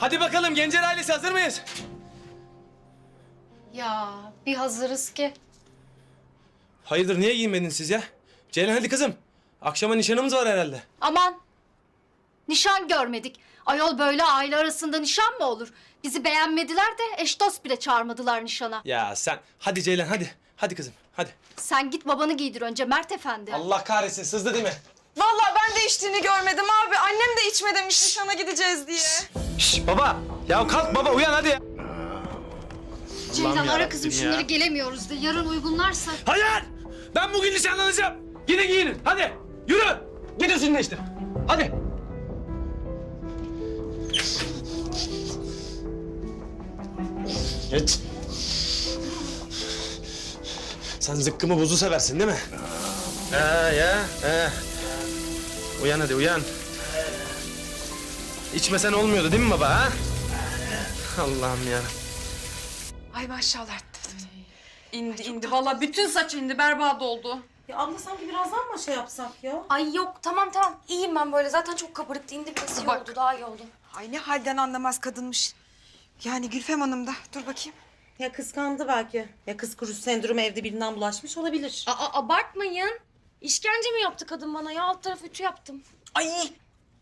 Hadi bakalım Gencer ailesi hazır mıyız? Ya bir hazırız ki. Hayırdır niye giyinmediniz siz ya? Ceylan hadi kızım. Akşama nişanımız var herhalde. Aman. Nişan görmedik. Ayol böyle aile arasında nişan mı olur? Bizi beğenmediler de eş dost bile çağırmadılar nişana. Ya sen hadi Ceylan hadi. Hadi kızım hadi. Sen git babanı giydir önce Mert Efendi. Allah kahretsin sızdı değil mi? Vallahi ben de içtiğini görmedim abi. Annem de içme demiş nişana gideceğiz diye. Şş baba. Ya kalk baba uyan hadi ya. Ceylan ara kızım ya. şunları gelemiyoruz de yarın uygunlarsa. Hayır. Ben bugün nişanlanacağım. Yine giyinin hadi. Yürü. Git üstünü değiştir. Hadi. Geç. Sen zıkkımı buzu seversin değil mi? He ya, he. Uyan hadi uyan. İçmesen olmuyordu değil mi baba ha? Allah'ım ya. Ay maşallah. İndi indi. Vallahi bütün saç indi. Berbat oldu. Ya abla sanki birazdan mı şey yapsak ya? Ay yok tamam tamam iyiyim ben böyle zaten çok kabarıktı indi biraz iyi Bak. oldu daha iyi oldu. Ay ne halden anlamaz kadınmış. Yani Gülfem Hanım da. Dur bakayım. Ya kıskandı belki. Ya kız kurusu sendromu evde birinden bulaşmış olabilir. Aa abartmayın. İşkence mi yaptı kadın bana ya alt tarafı ütü yaptım. Ay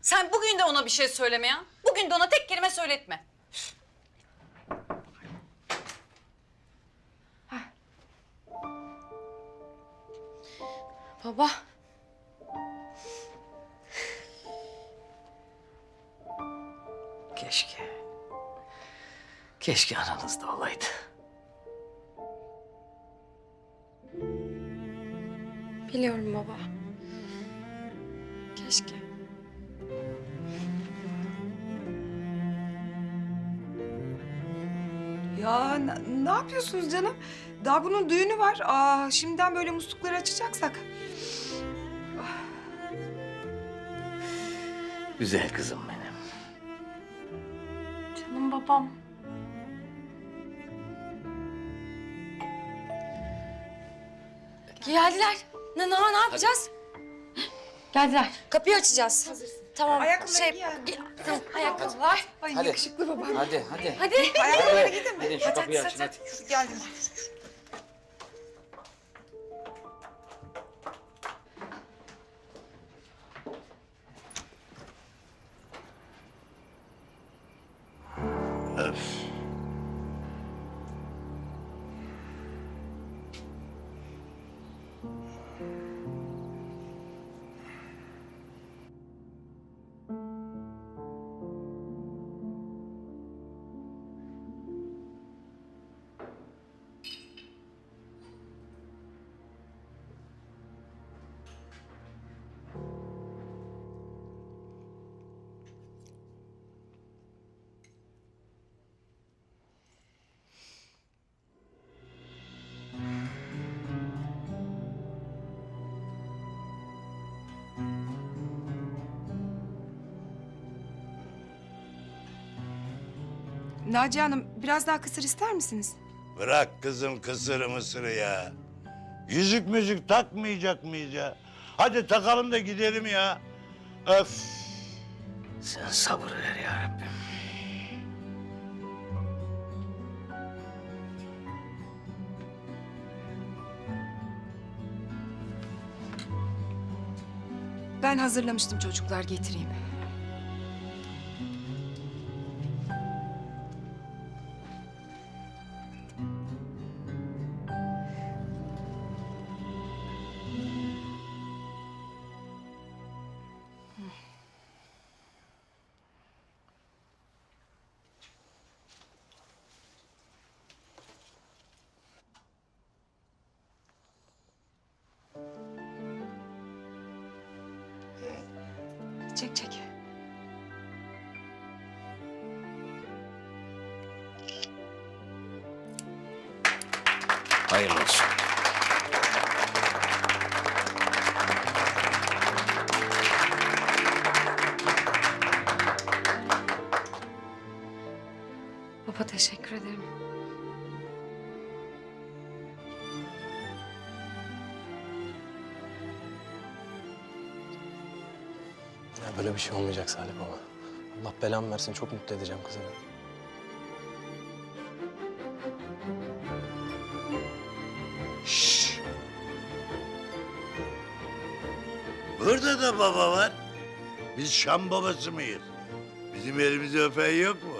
sen bugün de ona bir şey söyleme ya. Bugün de ona tek kelime söyletme. Baba. Keşke. Keşke aranızda olaydı. Biliyorum baba. Keşke. Ya n- ne yapıyorsunuz canım? Daha bunun düğünü var. Aa, şimdiden böyle muslukları açacaksak. Güzel kızım benim. Canım babam. Geldiler. Ne, ne, ne yapacağız? Geldiler. Kapıyı açacağız. Tamam. Ayakkabıları şey, giy hadi. ayakkabılar. Ay Hadi. yakışıklı babam. Hadi hadi. Hadi. Ayakkabıları gidin mi? Gidin şu kapıyı açın hadi. Geldim. Naciye Hanım biraz daha kısır ister misiniz? Bırak kızım kısır mısırı ya. Yüzük müzik takmayacak mıyız ya? Hadi takalım da gidelim ya. Öf. Sen sabır ver ya Rabbim. Ben hazırlamıştım çocuklar getireyim. Çek çek. Hayırlı olsun. Baba teşekkür ederim. Ya böyle bir şey olmayacak Salih baba. Allah belamı versin çok mutlu edeceğim kızını. Şşş. Burada da baba var. Biz Şam babası mıyız? Bizim elimizi öpen yok mu?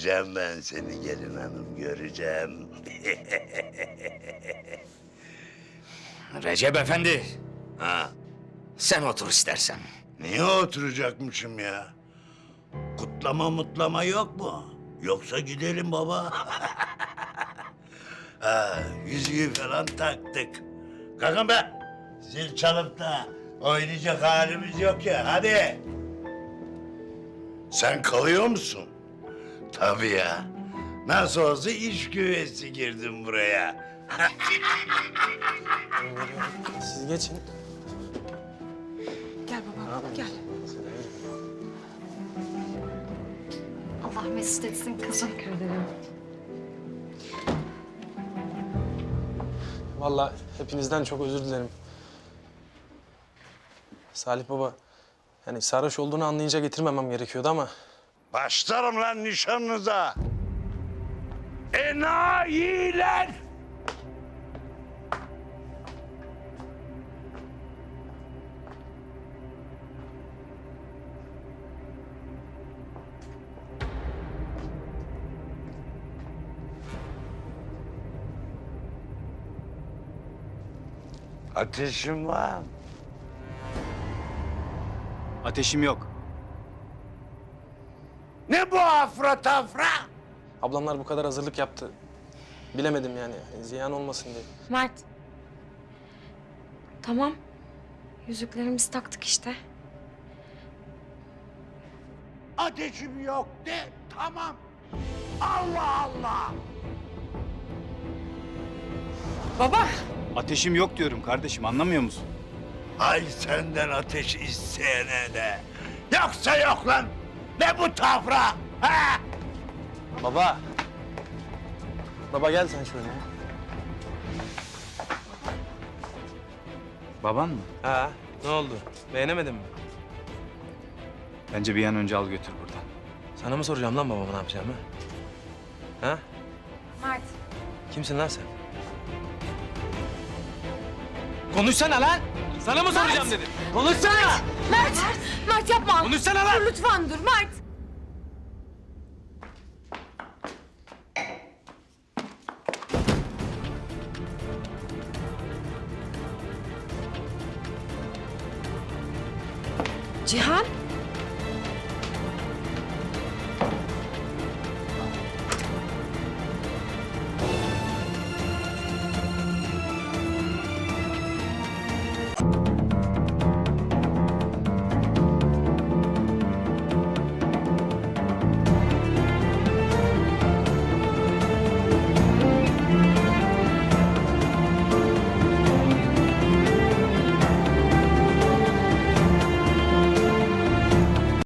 Göreceğim ben seni gelin hanım, göreceğim. Recep Efendi. Ha, Sen otur istersen. niye oturacakmışım ya? Kutlama mutlama yok mu? Yoksa gidelim baba. ha, yüzüğü falan taktık. Kalkın be. Zil çalıp da oynayacak halimiz yok ya. Hadi. Sen kalıyor musun? Tabii ya. Nasıl olsa iş güvesi girdim buraya. Siz geçin. Gel baba gel. Allah mesut etsin kızım. Vallahi hepinizden çok özür dilerim. Salih baba, yani sarhoş olduğunu anlayınca getirmemem gerekiyordu ama... Başlarım lan nişanınıza. Enayiler! Ateşim var. Ateşim yok. Ne bu afra tafra? Ablamlar bu kadar hazırlık yaptı. Bilemedim yani, ziyan olmasın diye. Mert. Tamam. Yüzüklerimizi taktık işte. Ateşim yok de tamam. Allah Allah. Baba. Ateşim yok diyorum kardeşim anlamıyor musun? Ay senden ateş isteyene de. Yoksa yok lan. Ne bu tafra? Ha? Baba! Baba gel sen şöyle. Baban mı? Ha, ne oldu? Beğenemedin mi? Bence bir an önce al götür buradan. Sana mı soracağım lan babama ne yapacağımı? Ha? Mert. Kimsin lan sen? Konuşsana lan! Sana mı soracağım dedim? Konuşsana! Mert. Mert yapma. Konuşsana lan! Dur lütfen dur Mert. Cihan.